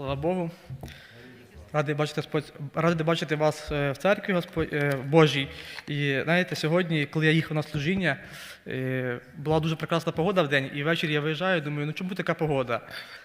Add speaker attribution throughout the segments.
Speaker 1: Слава Богу. Радий бачити, радий бачити вас е, в церкві е, Божій. І знаєте, сьогодні, коли я їхав на служіння, е, була дуже прекрасна погода в день, і ввечері я виїжджаю, думаю, ну чому така погода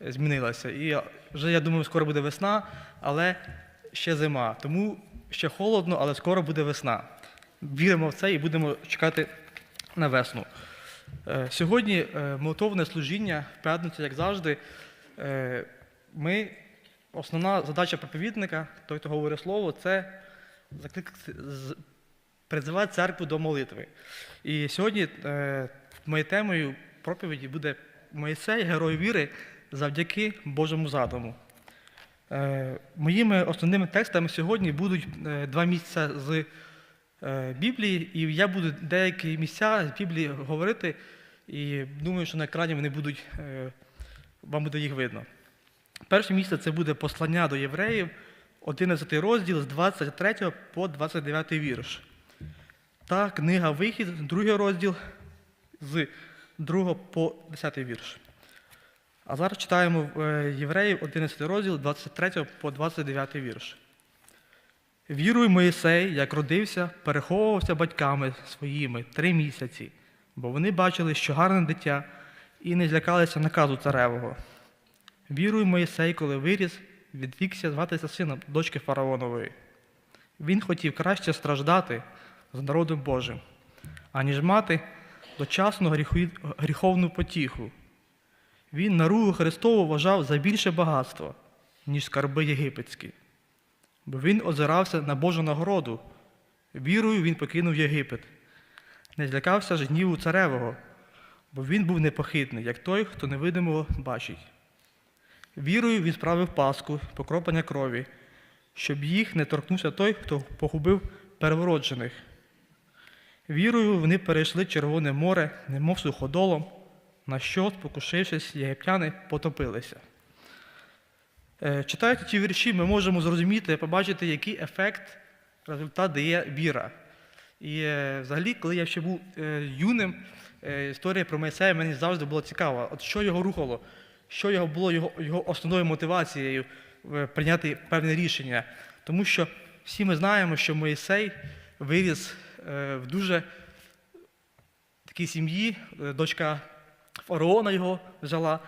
Speaker 1: змінилася? І вже я думаю, скоро буде весна, але ще зима. Тому ще холодно, але скоро буде весна. Віримо в це і будемо чекати на весну. Сьогодні молитовне служіння в п'ятницю, як завжди. Ми, основна задача проповідника, той, хто говорить слово, це призивати церкву до молитви. І сьогодні е, моєю темою проповіді буде Моїсей, герой віри, завдяки Божому задуму. Е, Моїми основними текстами сьогодні будуть е, два місця з е, Біблії, і я буду деякі місця з Біблії говорити, і думаю, що на екрані вони будуть, е, вам буде їх видно. Перше місце це буде послання до євреїв, 11 розділ з 23 по 29 вірш. Та книга Вихід, другий розділ з 2 по 10 вірш. А зараз читаємо е, Євреїв 11 розділ, 23 по 29 вірш. Віруй, Моїсей, як родився, переховувався батьками своїми три місяці, бо вони бачили, що гарне дитя, і не злякалися наказу царевого. Віруй, Моїсей, коли виріс, відвікся зватися сином дочки фараонової. Він хотів краще страждати з народом Божим, аніж мати дочасну гріховну потіху. Він наругу Христову вважав за більше багатство, ніж скарби єгипетські. Бо він озирався на Божу нагороду. Вірою він покинув Єгипет. Не злякався ж гніву царевого, бо він був непохитний, як той, хто невидимого бачить. Вірою він справив Пасху, покропання крові, щоб їх не торкнувся той, хто погубив первороджених. Вірою вони перейшли Червоне море, немов суходолом, на що, спокушившись, єгиптяни потопилися. Е, Читаючи ці вірші, ми можемо зрозуміти, побачити, який ефект, результат дає віра. І е, взагалі, коли я ще був е, юним, історія про Моїсея мені завжди була цікава. От що його рухало, що його було його, його основною мотивацією е, прийняти певне рішення. Тому що всі ми знаємо, що Моїсей виріс е, в дуже такій сім'ї, е, дочка фараона його взяла.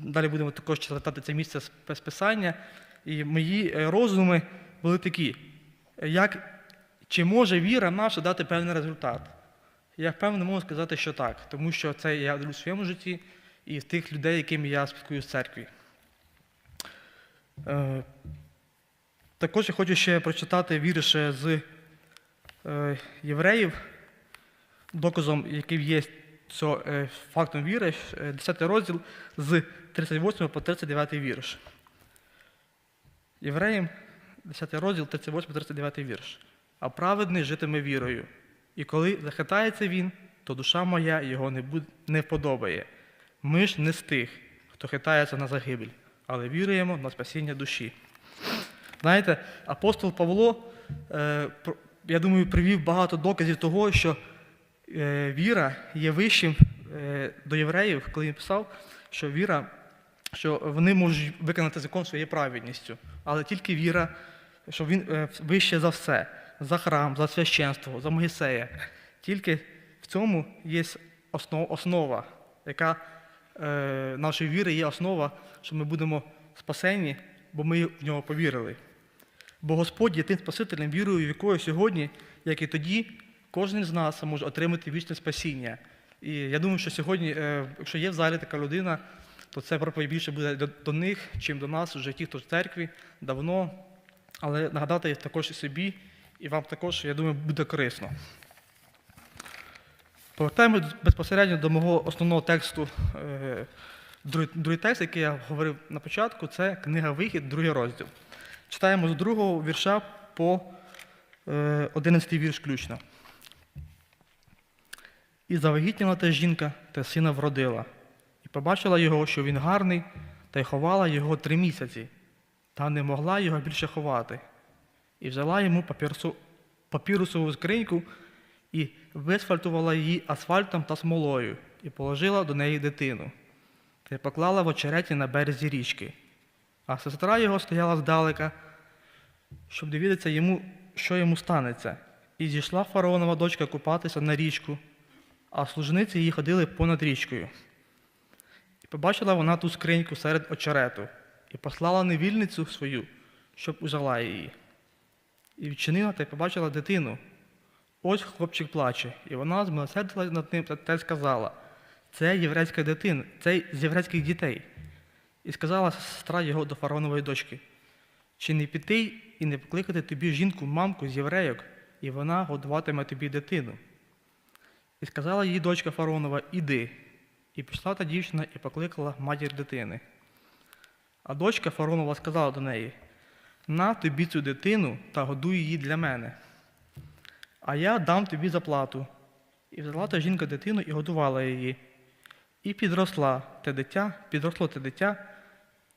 Speaker 1: Далі будемо також читати це місце з писання. І мої розуми були такі, як, чи може віра наша дати певний результат? Я впевнено можу сказати, що так, тому що це я в своєму житті і в тих людей, якими я спілкуюся в церкві. Е, також я хочу ще прочитати вірш з е, євреїв, доказом, який є е, фактом віри, е, 10 розділ з 38 по 39 вірш. Євреїм, 10 розділ, 38-39 вірш. А праведний житиме вірою. І коли захитається він, то душа моя його не, буд... не вподобає. Ми ж не з тих, хто хитається на загибель, але віруємо на спасіння душі. Знаєте, апостол Павло, е, я думаю, привів багато доказів того, що е, віра є вищим е, до євреїв, коли він писав, що віра, що вони можуть виконати закон своєю праведністю, але тільки віра, що він вище за все, за храм, за священство, за Моїсея. Тільки в цьому є основ- основа, яка нашої віри є основа, що ми будемо спасені, бо ми в нього повірили. Бо Господь є тим Спасителем, вірою, якою сьогодні, як і тоді, кожен з нас може отримати вічне спасіння. І я думаю, що сьогодні, е, якщо є в залі така людина, то це проповідь більше буде до них, чим до нас, вже ті, хто в церкві давно. Але нагадати також і собі, і вам також, я думаю, буде корисно. Повертаємось безпосередньо до мого основного тексту. Е, Другий, текст, який я говорив на початку, це книга Вихід, другий розділ. Читаємо з другого вірша по е, 11 вірш включно. І завагітніла та жінка та сина вродила, і побачила його, що він гарний, та й ховала його три місяці, та не могла його більше ховати. І взяла йому папірусову скриньку і висфальтувала її асфальтом та смолою, і положила до неї дитину, та й поклала в очереті на березі річки. А сестра його стояла здалека, щоб довідатися йому, що йому станеться. І зійшла фараонова дочка купатися на річку, а служниці її ходили понад річкою. І побачила вона ту скриньку серед очерету, і послала невільницю свою, щоб узяла її. І відчинила та й побачила дитину. Ось хлопчик плаче, і вона змилосердила над ним та, й сказала: це єврейська дитина, це з єврейських дітей. І сказала сестра його до фараонової дочки: чи не піти і не покликати тобі жінку, мамку з єврейок, і вона годуватиме тобі дитину. І сказала їй дочка фараонова, іди. І пішла та дівчина і покликала матір дитини. А дочка фараонова сказала до неї: На тобі цю дитину та годуй її для мене. А я дам тобі заплату. І взяла та жінка дитину і годувала її. І підросла те дитя, підросло те дитя,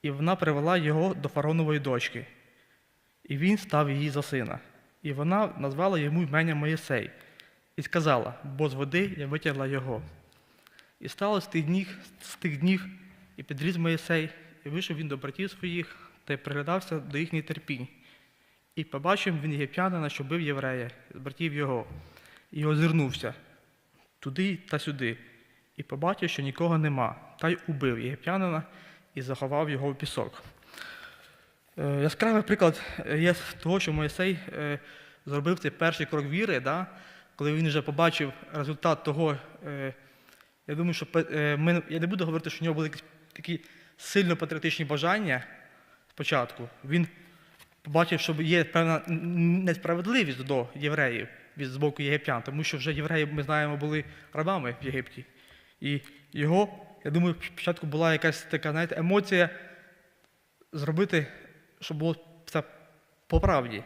Speaker 1: і вона привела його до фараонової дочки. І він став її за сина. І вона назвала йому імення Моїсей, і сказала, бо з води я витягла його. І стало з тих днів, з тих днів і підріс Моїсей, і вийшов він до братів своїх та й приглядався до їхніх терпінь. І побачив він єгиптянина, що бив єврея, братів його, і озирнувся туди та сюди, і побачив, що нікого нема, та й убив єгиптянина і заховав його в пісок. Е, Яскравий приклад е, є того, що Моїсей е, зробив цей перший крок віри, да? коли він вже побачив результат того. Я думаю, що ми, я не буду говорити, що в нього були такі сильно патріотичні бажання спочатку. Він побачив, що є певна несправедливість до євреїв від з боку єгиптян, тому що вже євреї, ми знаємо, були рабами в Єгипті. І його, я думаю, спочатку була якась така, знаєте, емоція зробити, щоб було все по правді.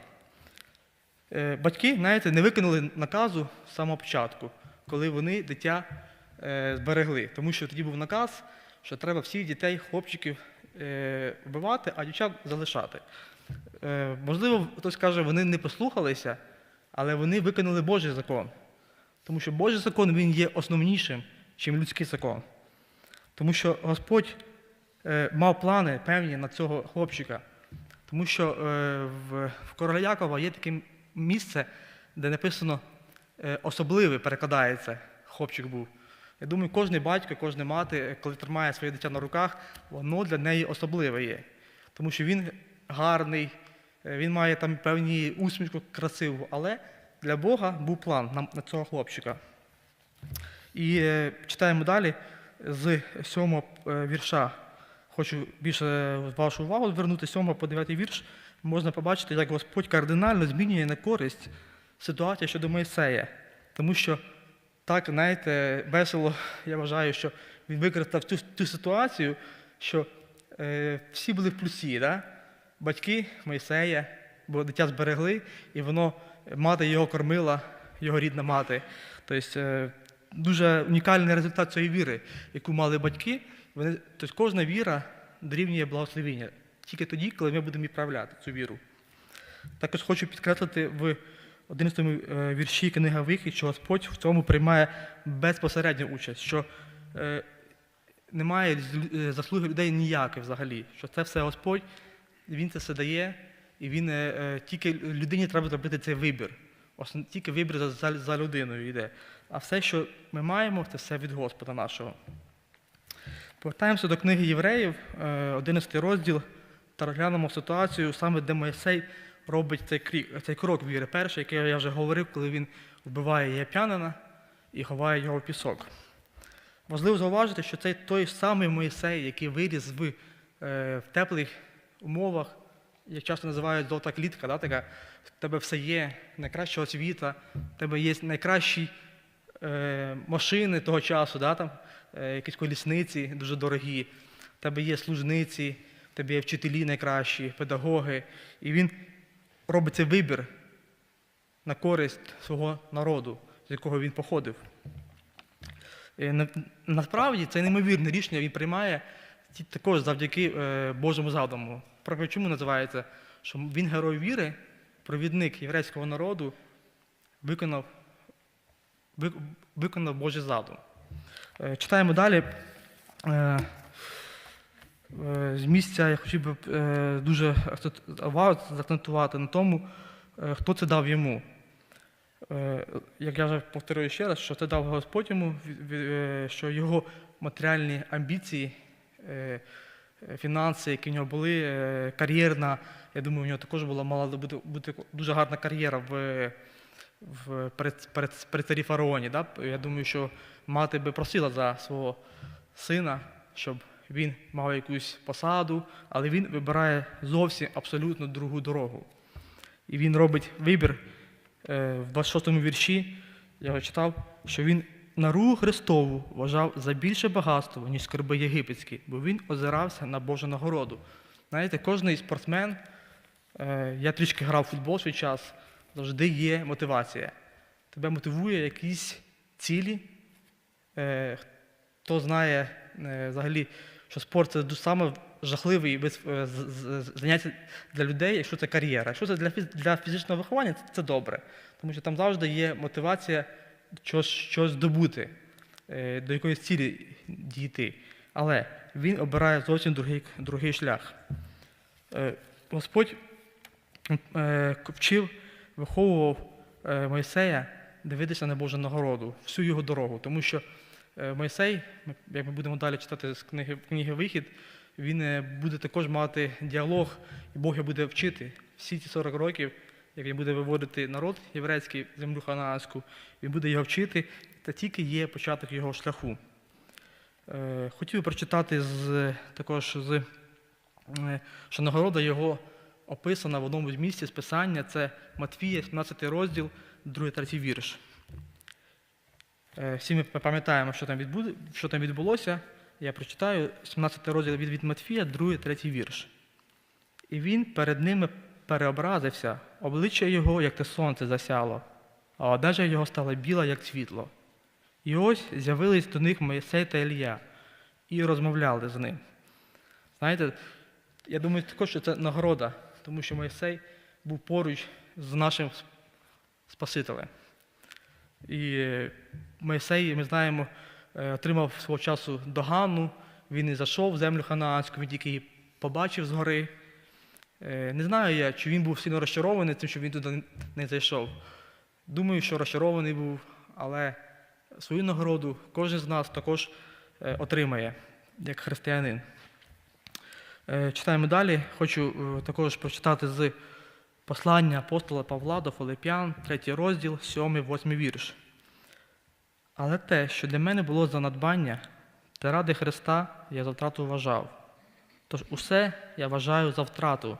Speaker 1: Е, Батьки, знаєте, не виконали наказу з самого початку, коли вони дитя е, зберегли. Тому що тоді був наказ, що треба всіх дітей, хлопчиків е, вбивати, а дівчат залишати. Е, Можливо, хтось каже, вони не послухалися, але вони виконали Божий закон. Тому що Божий закон він є основнішим, ніж людський закон. Тому що Господь е, мав плани певні на цього хлопчика. Тому що е, в, короля Якова є таке місце, де написано особливий перекладається, хлопчик був. Я думаю, кожен батько, кожна мати, коли тримає своє дитя на руках, воно для неї особливе є. Тому що він гарний, е, він має там певні усмішку красиву, але для Бога був план на, цього хлопчика. І е, читаємо далі з сьомого е, вірша. Хочу більше вашу увагу звернути з 7 по 9 вірш. Можна побачити, як Господь кардинально змінює на користь ситуацію щодо Моїсея. Тому що так, знаєте, весело, я вважаю, що він використав цю, цю ситуацію, що е, всі були в плюсі. Да? Батьки Моїсея, бо дитя зберегли, і воно, мати його кормила, його рідна мати. Тобто, е, дуже унікальний результат цієї віри, яку мали батьки. Вони, тобто кожна віра дорівнює благословіння. Тільки тоді, коли ми будемо відправляти цю віру. Також хочу підкреслити в 11 е, вірші книга Вихід, що Господь в цьому приймає безпосередню участь, що е, немає заслуги людей ніяких взагалі, що це все Господь, Він це все дає, і він е, е, тільки людині треба зробити цей вибір. Основ- Тільки вибір за, за, за людиною йде. А все, що ми маємо, це все від Господа нашого. Повертаємося до книги Євреїв, е, 11 розділ, та розглянемо ситуацію, саме де Моїсей робить цей крік, цей крок віри. Перший, який я вже говорив, коли він вбиває єпянина і ховає його в пісок. Важливо зауважити, що це той самий Моїсей, який виріс в, е, в теплих умовах, як часто називають золота клітка, да, така, в тебе все є, найкраща освіта, в тебе є найкращі е, машини того часу, да, там, е, якісь колісниці дуже дорогі, в тебе є служниці, в тебе є вчителі найкращі, педагоги. І він робить цей вибір на користь свого народу, з якого він походив. Е, на- Насправді це неймовірне рішення він приймає також завдяки е, Божому задуму. Про чому називається? Що він герой віри, провідник єврейського народу, виконав, виконав Божий задум. Е, Читаємо далі. Е, З місця я хотів би дуже увагу на тому, хто це дав йому. Як я вже повторюю ще раз, що це дав Господь йому, що його матеріальні амбіції, фінанси, які в нього були, е, кар'єрна, я думаю, у нього також була мала бути, бути дуже гарна кар'єра в, в при, при, при царі фараоні. Да? Я думаю, що мати би просила за свого сина, щоб він мав якусь посаду, але він вибирає зовсім абсолютно другу дорогу. І він робить вибір е, в 26-му вірші, я його читав, що він нару Христову вважав за більше багатство, ніж скарби єгипетські, бо він озирався на Божу нагороду. Знаєте, кожний спортсмен, е, я трішки грав в футбол свій час, завжди є мотивація. Тебе мотивує якісь цілі. Е, Хто знає е, взагалі, що спорт це саме жахливий заняття для людей, якщо це кар'єра. Якщо це для, фіз- для фізичного виховання, це добре. Тому що там завжди є мотивація щось, щось здобути, е, до якоїсь цілі дійти. Але він обирає зовсім другий, другий шлях. Е, Господь вчив, виховував е, Мойсея дивитися на Божу нагороду, всю його дорогу. Тому що Мойсей, як ми будемо далі читати з книги, книги Вихід, він буде також мати діалог, і Бог його буде вчити всі ці 40 років, як він буде виводити народ єврейський, землю ханаанську, він буде його вчити, та тільки є початок його шляху. Е, Хотів прочитати з, також з е, що нагорода його описана в одному з місць з Писання, це Матвія, 17 розділ, 2-3 вірш. Е, Всі ми пам'ятаємо, що там, відбуде, що там відбулося. Я прочитаю 17 розділ від, від Матфія, 2-3 вірш. І він перед ними переобразився, обличчя його, як те сонце засяло, а одежа його стала біла, як світло. І ось з'явились до них Моїсей та Ілля і розмовляли з ним. Знаєте, я думаю також, що це нагорода, тому що Моїсей був поруч з нашим Спасителем. І Моїсей, ми знаємо, е, отримав свого часу догану, він і зайшов в землю ханаанську, він тільки її побачив згори. Е, Не знаю я, чи він був сильно розчарований тим, що він туди не зайшов. Думаю, що розчарований був, але свою нагороду кожен з нас також е, отримає, як християнин. Е, Читаємо далі. Хочу також прочитати з послання апостола Павла до Филип'ян, 3 розділ, 7-8 вірш. Але те, що для мене було за надбання, те ради Христа я за втрату вважав. Тож усе я вважаю за втрату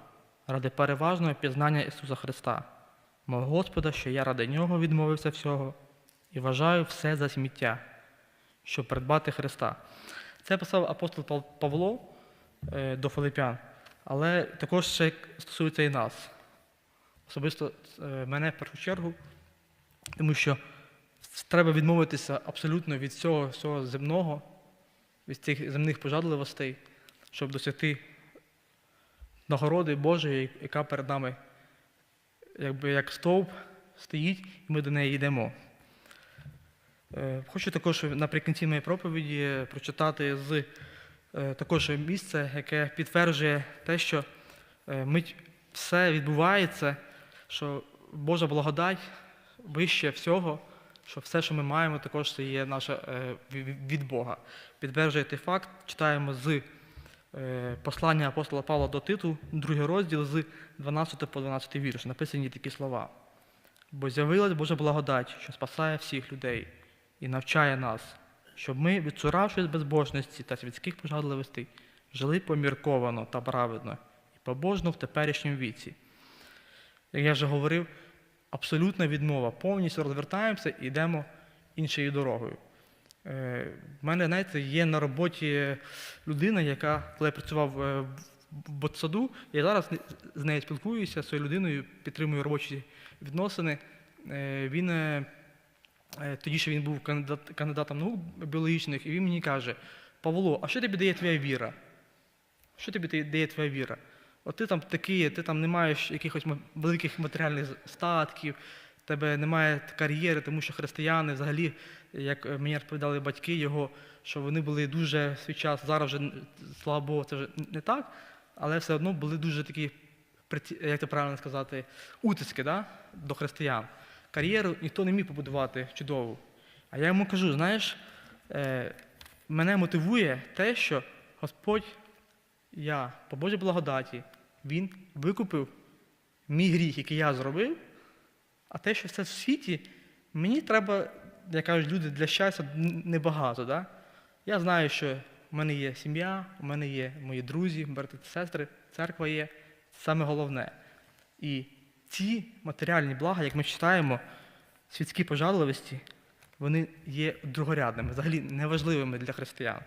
Speaker 1: ради переважного пізнання Ісуса Христа, мого Господа, що я ради Нього відмовився всього і вважаю все за сміття, щоб придбати Христа. Це писав апостол Павло е, до Филипян, але також ще стосується і нас. Особисто е, мене в першу чергу, тому що треба відмовитися абсолютно від всього, всього земного, від цих земних пожадливостей, щоб досягти нагороди Божої, яка перед нами якби як стовп стоїть, і ми до неї йдемо. Е, Хочу також наприкінці моєї проповіді прочитати з е, також місце, яке підтверджує те, що е, все відбувається, що Божа благодать вище всього, що все, що ми маємо, також це є наше е, від Бога. Підтверджує той факт, читаємо з е, послання апостола Павла до Титу, другий розділ з 12 по 12 вірш. Написані такі слова. Бо з'явилась Божа благодать, що спасає всіх людей і навчає нас, щоб ми, відцуравшись безбожності та світських пожадливостей, жили помірковано та праведно і побожно в теперішньому віці. Як я вже говорив, абсолютна відмова. Повністю розвертаємося і йдемо іншою дорогою. Е, В мене, знаєте, є на роботі людина, яка, коли я працював е, в ботсаду, я зараз з нею спілкуюся, з цією людиною, підтримую робочі відносини. Е, Він тоді ще він був кандидат, кандидатом наук біологічних, і він мені каже: Павло, а що тобі дає твоя віра? Що тобі дає твоя віра? От ти там такий, ти там не маєш якихось великих матеріальних статків, тебе немає кар'єри, тому що християни взагалі, як е, мені розповідали батьки його, що вони були дуже свій час, зараз вже, слава Богу, це вже не так, але все одно були дуже такі, як це правильно сказати, утиски да, до християн. Кар'єру ніхто не міг побудувати чудову. А я йому кажу, знаєш, е, мене мотивує те, що Господь, я по Божій благодаті, Він викупив мій гріх, який я зробив, а те, що все в світі, мені треба, як кажуть люди, для щастя небагато. Да? Я знаю, що в мене є сім'я, у мене є мої друзі, брати та сестри, церква є. Це саме головне. І ці матеріальні блага, як ми читаємо, світські пожаловості, вони є другорядними, взагалі неважливими для християн.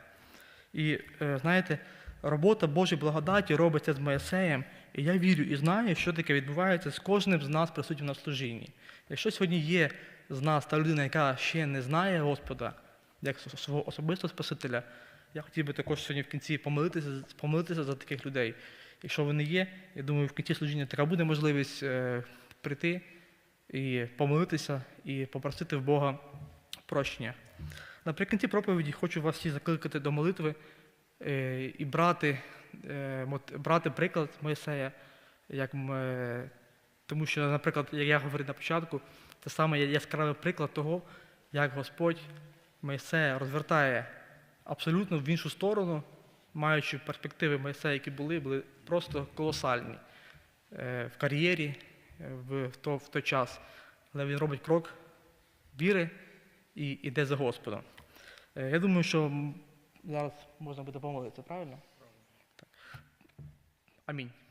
Speaker 1: І е, знаєте, робота Божої благодаті робиться з Моїсеєм, і я вірю і знаю, що таке відбувається з кожним з нас присутнім на служінні. Якщо сьогодні є з нас та людина, яка ще не знає Господа, як свого особистого Спасителя, я хотів би також сьогодні в кінці помолитися, помолитися за таких людей. Якщо вони є, я думаю, в кінці служіння така буде можливість е, прийти і помолитися, і попросити в Бога прощення. Наприкінці проповіді хочу вас всі закликати до молитви е, і брати, брати приклад Моїсея, як, м, е, тому що, наприклад, як я говорив на початку, це саме яскравий приклад того, як Господь Моїсея розвертає абсолютно в іншу сторону, маючи перспективи Моїсея, які були, були просто колосальні е, в кар'єрі е, в, в, то, в той час. Але він робить крок віри і йде за Господом. Е, Я думаю, що зараз можна буде помолитися, правильно? Так. Амінь.